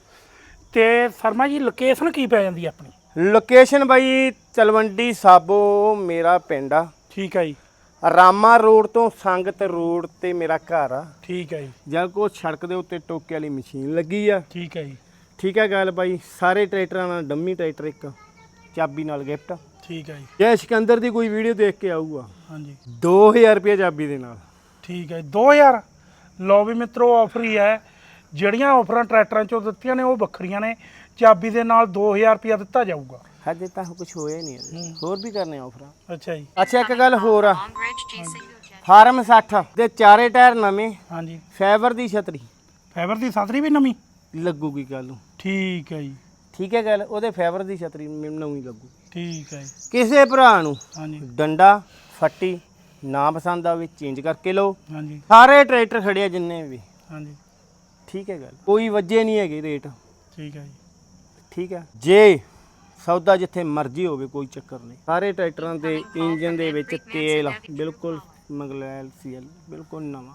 ਤੇ ਸ਼ਰਮਾ ਜੀ ਲੋਕੇਸ਼ਨ ਕੀ ਪੈ ਜਾਂਦੀ ਹੈ ਆਪਣੀ? ਲੋਕੇਸ਼ਨ ਬਾਈ ਤਲਵੰਡੀ ਸਾਬੋ ਮੇਰਾ ਪਿੰਡ ਆ। ਠੀਕ ਹੈ ਜੀ। ਰਾਮਾ ਰੋਡ ਤੋਂ ਸੰਗਤ ਰੋਡ ਤੇ ਮੇਰਾ ਘਰ ਆ। ਠੀਕ ਹੈ ਜੀ। ਜਾਂ ਕੋ ਸੜਕ ਦੇ ਉੱਤੇ ਟੋਕੇ ਵਾਲੀ ਮਸ਼ੀਨ ਲੱਗੀ ਆ। ਠੀਕ ਹੈ ਜੀ। ਠੀਕ ਹੈ ਗੱਲ ਬਾਈ ਸਾਰੇ ਟਰੈਕਟਰਾਂ ਨਾਲ ਡੰਮੀ ਟਰੈਕਟਰ ਇੱਕ ਚਾਬੀ ਨਾਲ ਗਿਫਟ। ਠੀਕ ਹੈ ਜੀ। ਜੇ ਸਿਕੰਦਰ ਦੀ ਕੋਈ ਵੀਡੀਓ ਦੇਖ ਕੇ ਆਊਗਾ। ਹਾਂਜੀ। 2000 ਰੁਪਏ ਚਾਬੀ ਦੇ ਨਾਲ। ਠੀਕ ਹੈ ਜੀ। 2000 ਲਓ ਵੀ ਮਿੱਤਰੋ ਆਫਰ ਹੀ ਹੈ। ਜਿਹੜੀਆਂ ਆਫਰਾਂ ਟਰੈਕਟਰਾਂ ਚੋਂ ਦਿੱਤੀਆਂ ਨੇ ਉਹ ਵੱਖਰੀਆਂ ਨੇ। ਚਾਬੀ ਦੇ ਨਾਲ 2000 ਰੁਪਇਆ ਦਿੱਤਾ ਜਾਊਗਾ। ਹਜੇ ਤਾਂ ਕੁਝ ਹੋਇਆ ਹੀ ਨਹੀਂ। ਹੋਰ ਵੀ ਕਰਨੇ ਆਫਰਾਂ ਅੱਛਾ ਜੀ। ਅੱਛਾ ਇੱਕ ਗੱਲ ਹੋਰ ਆ. ਫਾਰਮ 60 ਦੇ ਚਾਰੇ ਟਾਇਰ ਨਵੇਂ। ਹਾਂਜੀ। ਫਾਈਬਰ ਦੀ ਛਤਰੀ। ਫਾਈਬਰ ਦੀ ਸਾਤਰੀ ਵੀ ਨਵੀਂ? ਲੱਗੂਗੀ ਨੂੰ। ਠੀਕ ਹੈ ਜੀ। ਠੀਕ ਹੈ ਗੱਲ? ਉਹਦੇ ਫਾਈਬਰ ਦੀ ਛਤਰੀ ਮ- ਨਵੀਂ ਲੱਗੂ। ਠੀਕ ਹੈ ਜੀ। ਕਿਸੇ ਭਰਾ ਨੂੰ ਹਾਂਜੀ। ਡੰਡਾ ਫੱਟੀ ਨਾ ਪਸੰਦ ਆਵੇ ਚੇਂਜ ਕਰਕੇ ਲਓ। ਹਾਂਜੀ। ਸਾਰੇ ਟਰੈਕਟਰ ਖੜੇ ਆ ਜਿੰਨੇ ਵੀ। ਹਾਂਜੀ। ਠੀਕ ਹੈ ਗੱਲ? ਕੋਈ ਵਜੇ ਨਹੀਂ ਹੈਗੇ ਰੇਟ। ਠੀਕ ਹੈ ਜੀ। ਠੀਕ ਹੈ? ਜੇ ਸੌਦਾ ਜਿੱਥੇ ਮਰਜ਼ੀ ਹੋਵੇ ਕੋਈ ਚੱਕਰ ਨਹੀਂ। ਸਾਰੇ ਟਰੈਕਟਰਾਂ ਦੇ ਇੰਜਨ ਦੇ ਵਿੱਚ ਤੇਲ ਬਿਲਕੁਲ ਮੰਗਲੈਲ ਸੀਐਲ ਬਿਲਕੁਲ ਨਵਾਂ।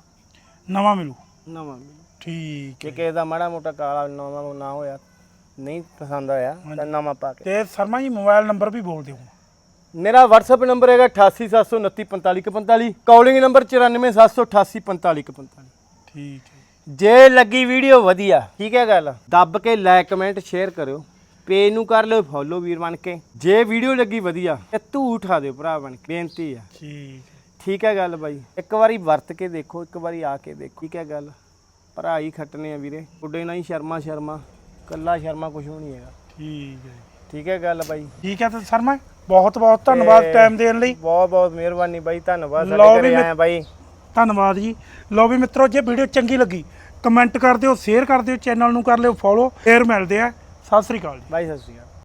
ਨਵਾਂ ਮਿਲੂ। ਨਵਾਂ ਮਿਲੂ। ਠੀਕ ਜੇ ਹੈ। ਕਿਸੇ ਦਾ ਮਾੜਾ ਮੋਟਾ ਕਾਲਾ ਨਵਾਂ ਨਾ ਹੋਇਆ ਨਹੀਂ ਪਸੰਦ ਆਇਆ ਤਾਂ ਨਵਾਂ ਪਾ ਕੇ। ਤੇ ਸ਼ਰਮਾ ਜੀ ਮੋਬਾਈਲ ਨੰਬਰ ਵੀ ਬੋਲ ਦਿਓ ਮੇਰਾ WhatsApp ਨੰਬਰ ਹੈਗਾ 8879345145 ਕਾਲਿੰਗ ਨੰਬਰ 9478845445 ਠੀਕ ਹੈ। ਜੇ ਲੱਗੀ ਵੀਡੀਓ ਵਧੀਆ ਠੀਕ ਹੈ ਗੱਲ ਦੱਬ ਕੇ ਲਾਈਕ ਕਮੈਂਟ ਸ਼ੇਅਰ ਕਰਿਓ। ਪੇਜ ਨੂੰ ਕਰ ਲਿਓ ਫੋਲੋ ਵੀਰ ਬਣ ਕੇ। ਜੇ ਵੀਡੀਓ ਲੱਗੀ ਵਧੀਆ ਤੇ ਤੂੰ ਉਠਾ ਦਿਓ ਭਰਾ ਬਣ ਕੇ ਬੇਨਤੀ ਆ। ਠੀਕ ਠੀਕ ਹੈ ਗੱਲ ਬਾਈ ਇੱਕ ਵਾਰੀ ਵਰਤ ਕੇ ਦੇਖੋ ਇੱਕ ਵਾਰੀ ਆ ਕੇ ਦੇਖੋ ਠੀਕ ਹੈ ਗੱਲ। ਭਰਾ ਹੀ ਖੱਟਨੇ ਆ ਵੀਰੇ। ਕੁੱਡੇ ਨਾਲ ਹੀ ਸ਼ਰਮਾ ਸ਼ਰਮਾ ਕੱਲਾ ਸ਼ਰਮਾ ਕੁਝ ਨਹੀਂ ਹੈਗਾ। ਠੀਕ ਹੈ। ਠੀਕ ਹੈ ਗੱਲ ਬਾਈ। ਠੀਕ ਹੈ ਤੇ ਸ਼ਰਮਾ ਬਹੁਤ ਬਹੁਤ ਧੰਨਵਾਦ ਟਾਈਮ ਦੇਣ ਲਈ। ਬਹੁਤ ਬਹੁਤ ਮਿਹਰਬਾਨੀ ਬਾਈ ਧੰਨਵਾਦ ਸਾਡੇ ਘਰੇ ਆਇਆ ਬਾਈ। ਧੰਨਵਾਦ ਜੀ। ਲਓ ਵੀ ਮਿੱਤਰੋ ਜੇ ਵੀਡੀਓ ਚੰਗੀ ਲੱਗੀ ਕਮੈਂਟ ਕਰ ਦਿਓ ਸ਼ੇਅਰ ਕਰ ਦਿਓ ਚੈਨਲ ਨੂੰ ਕਰ ਲਿਓ ਫੋਲੋ ਫੇਰ ਮਿਲਦੇ ਆ। ਸਤਿ ਸ੍ਰੀ ਅਕਾਲ ਜੀ। ਬਾਈ ਸਤਿ ਸ਼੍ਰੀ ਅਕਾਲ।